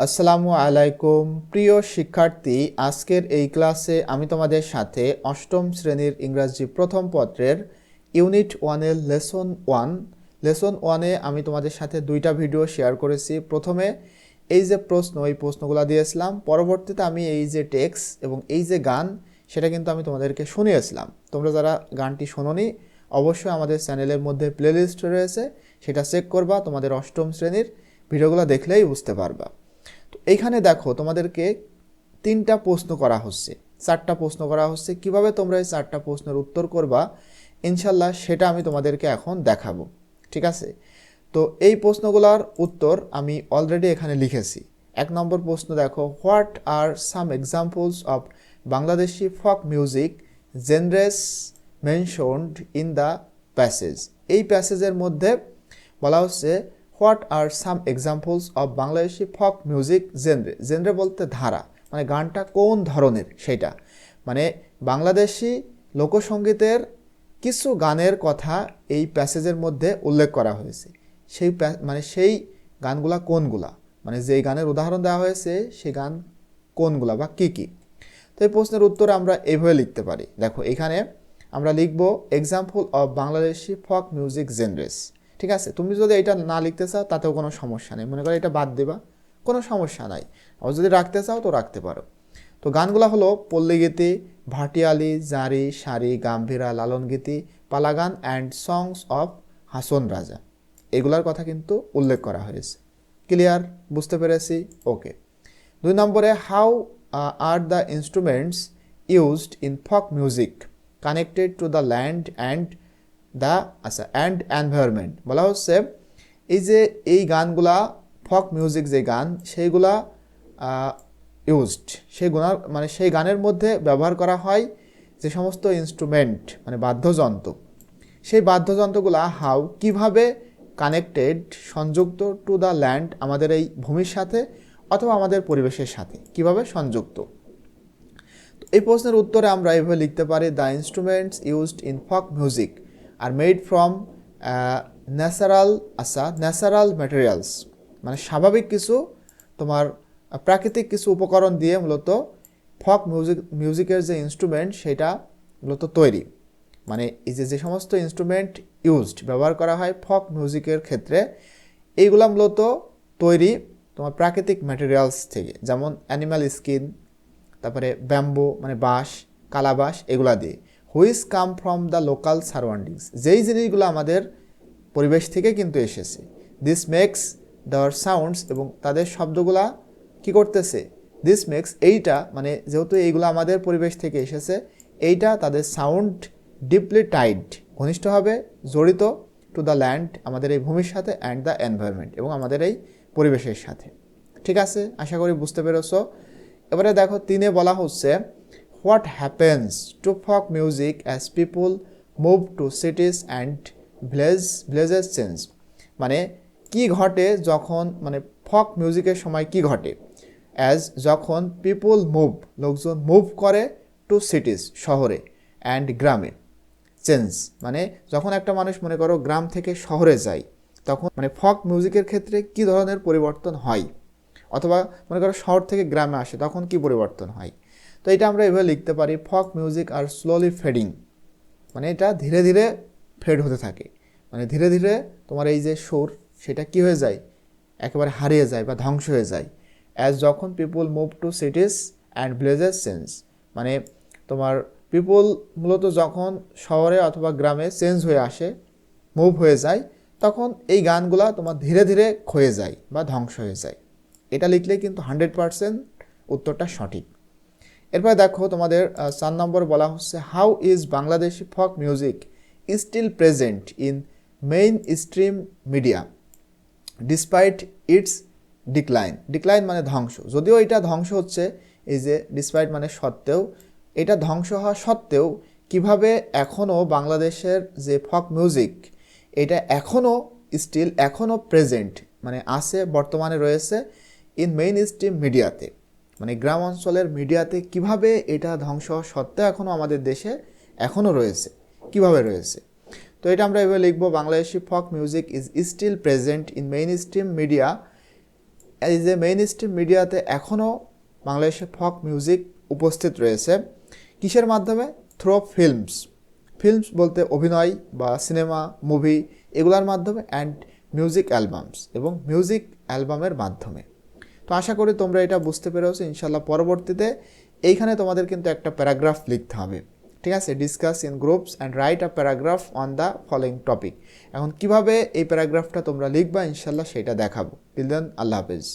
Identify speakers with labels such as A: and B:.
A: আসসালামু আলাইকুম। প্রিয় শিক্ষার্থী, আজকের এই ক্লাসে আমি তোমাদের সাথে অষ্টম শ্রেণির ইংরাজি প্রথম পত্রের ইউনিট ওয়ানের লেসন ওয়ান। লেসন ওয়ানে আমি তোমাদের সাথে দুইটা ভিডিও শেয়ার করেছি। প্রথমে এই যে প্রশ্ন, এই প্রশ্নগুলো দিয়েছিলাম। পরবর্তীতে আমি এই যে টেক্স এবং এই যে গান, সেটা কিন্তু আমি তোমাদেরকে শুনিয়েছিলাম। তোমরা যারা গানটি শোনোনি, অবশ্যই আমাদের চ্যানেলের মধ্যে প্লেলিস্ট রয়েছে। সেটা চেক করবা, তোমাদের অষ্টম শ্রেণির ভিডিওগুলো দেখলেই বুঝতে পারবা। এইখানে দেখো, তোমাদেরকে তিনটা প্রশ্ন করা হচ্ছে। চারটা প্রশ্ন করা হচ্ছে। কীভাবে তোমরা এই চারটা প্রশ্নের উত্তর করবা? ইনশাল্লাহ সেটা আমি তোমাদেরকে এখন দেখাবো। ঠিক আছে? তো এই প্রশ্নগুলোর উত্তর আমি অলরেডি এখানে লিখেছি। এক নম্বর প্রশ্ন দেখো, what are some examples of Bangladeshi folk music genres mentioned in the passage? এই প্যাসেজের মধ্যে বলা হচ্ছে what are some examples of Bangladeshi folk music genre? জেনরে বলতে ধারা। মানে গানটা কোন ধরনের সেটা মানে বাংলাদেশি লোকসঙ্গীতের কিছু গানের কথা এই প্যাসেজের মধ্যে উল্লেখ করা হয়েছে। সেই মানে সেই গানগুলা কোনগুলা? মানে যেই গানের উদাহরণ দেওয়া হয়েছে, সেই গান কোনগুলা বা কী কী? তো এই প্রশ্নের উত্তর আমরা এইভাবে লিখতে পারি। দেখো, এখানে আমরা লিখব example of Bangladeshi folk music জেনরেস ঠিক আছে? তুমি যদি এটা না লিখতে চাও, তাতেও কোনো সমস্যা নেই। মনে করো এটা বাদ দেবা, কোনো সমস্যা নাই। আর যদি রাখতে চাও, তো রাখতে পারো। তো গানগুলো হলো Palligeeti, Bhatiali, Jari, Sari, Gambhira, Lalongeeti, Palagan and songs of Hason Raja. এগুলার কথা কিন্তু উল্লেখ করা হয়েছে। ক্লিয়ার বুঝতে পেরেছি? ওকে দুই নম্বরে how are the instruments used in folk music connected to the land and the আচ্ছা অ্যান্ড এনভায়রনমেন্ট বলা হচ্ছে, এই যে এই গানগুলা ফক মিউজিক যে গান, সেইগুলা ইউজড সেই গুণা মানে সেই গানের মধ্যে ব্যবহার করা হয় যে সমস্ত ইনস্ট্রুমেন্ট মানে বাদ্যযন্ত্র। সেই বাদ্যযন্ত্রগুলা হাউ কীভাবে কানেক্টেড সংযুক্ত টু দ্য ল্যান্ড আমাদের এই ভূমির সাথে, অথবা আমাদের পরিবেশের সাথে, কীভাবে সংযুক্ত? এই প্রশ্নের উত্তরে আমরা এভাবে লিখতে পারি the instruments used in folk music are made from natural আচ্ছা ন্যাচারাল ম্যাটেরিয়ালস মানে স্বাভাবিক কিছু তোমার প্রাকৃতিক কিছু উপকরণ দিয়ে মূলত ফক মিউজিক মিউজিকের যে ইনস্ট্রুমেন্ট সেটা মূলত তৈরি। মানে এই যে যে সমস্ত ইনস্ট্রুমেন্ট ইউজড ব্যবহার করা হয় ফক মিউজিকের ক্ষেত্রে, এইগুলা মূলত তৈরি তোমার প্রাকৃতিক ম্যাটেরিয়ালস থেকে। যেমন অ্যানিম্যাল স্কিন তারপরে ব্যাম্বো মানে বাঁশ, কালাবাঁশ, এগুলা দিয়ে। Which come from the local surroundings যেই জিনিসগুলো আমাদের পরিবেশ থেকে কিন্তু এসেছে। দিস মেক্স দেওয়ার সাউন্ডস এবং তাদের শব্দগুলা কি করতেছে? দিস মেক্স এইটা মানে যেহেতু এইগুলো আমাদের পরিবেশ থেকে এসেছে, এইটা তাদের সাউন্ড ডিপলি টাইড ঘনিষ্ঠভাবে জড়িত টু দ্য ল্যান্ড আমাদের এই ভূমির সাথে অ্যান্ড দ্য এনভায়রনমেন্ট এবং আমাদের এই পরিবেশের সাথে। ঠিক আছে? আশা করি বুঝতে পেরেছ। এবারে দেখো, তিনে বলা হচ্ছে what happens to folk music as people move to cities and village villages change মানে কি ঘটে যখন মানে ফক মিউজিকের সময় কি ঘটে? অ্যাজ যখন পিপুল মুভ লোকজন মুভ করে টু সিটিস শহরে অ্যান্ড গ্রামে চেঞ্জ মানে যখন একটা মানুষ, মনে করো, গ্রাম থেকে শহরে যায়, তখন মানে ফক মিউজিকের ক্ষেত্রে কি ধরনের পরিবর্তন হয়? অথবা, মনে করো, শহর থেকে গ্রামে আসে, তখন কি পরিবর্তন হয়? তো এটা আমরা এভাবে লিখতে পারি ফক মিউজিক আর স্লোলি ফেডিং মানে এটা ধীরে ধীরে ফেড হতে থাকে। মানে ধীরে ধীরে তোমার এই যে সুর, সেটা কি হয়ে যায়? একেবারে হারিয়ে যায় বা ধ্বংস হয়ে যায়। অ্যাজ যখন people move to cities and villages change মানে তোমার পিপুল মূলত যখন শহরে অথবা গ্রামে চেঞ্জ হয়ে আসে মুভ হয়ে যায়, তখন এই গানগুলা তোমার ধীরে ধীরে ক্ষয়ে যায় বা ধ্বংস হয়ে যায়। এটা লিখলে কিন্তু হান্ড্রেড পারসেন্ট উত্তরটা সঠিক। এরপর দেখো তোমাদের চার নম্বর বলা হচ্ছে how is Bangladeshi folk music still present in mainstream media despite its decline decline মানে ধ্বংস। যদিও এটা ধ্বংস হচ্ছে, এই যে ডিসপাইট মানে সত্ত্বেও, এটা ধ্বংস হওয়া সত্ত্বেও কীভাবে এখনও বাংলাদেশের যে ফক মিউজিক এটা এখনও স্টিল এখনও প্রেজেন্ট মানে আছে, বর্তমানে রয়েছে ইন মেইন স্ট্রিম মিডিয়াতে মানে গ্রাম অঞ্চলের মিডিয়াতে কীভাবে এটা ধ্বংস হওয়া সত্ত্বেও এখনও আমাদের দেশে এখনও রয়েছে, কীভাবে রয়েছে? তো এটা আমরা এভাবে লিখব, Bangladeshi folk music is still present in mainstream media এই যে মেইন স্ট্রিম মিডিয়াতে এখনও বাংলাদেশে ফক মিউজিক উপস্থিত রয়েছে। কিসের মাধ্যমে? থ্রো ফিল্মস ফিল্মস বলতে অভিনয় বা সিনেমা মুভি এগুলোর মাধ্যমে অ্যান্ড মিউজিক অ্যালবামস এবং মিউজিক অ্যালবামের মাধ্যমে। তো আশা করি তোমরা এটা বুঝতে পেরেছ ইনশাল্লাহ পরবর্তীতে এইখানে তোমাদের কিন্তু একটা প্যারাগ্রাফ লিখতে হবে। ঠিক আছে? Discuss in groups and write a paragraph on the following topic এখন কীভাবে এই প্যারাগ্রাফটা তোমরা লিখবা ইনশাল্লাহ সেটা দেখাবো। টিল দেন আল্লাহ হাফেজ।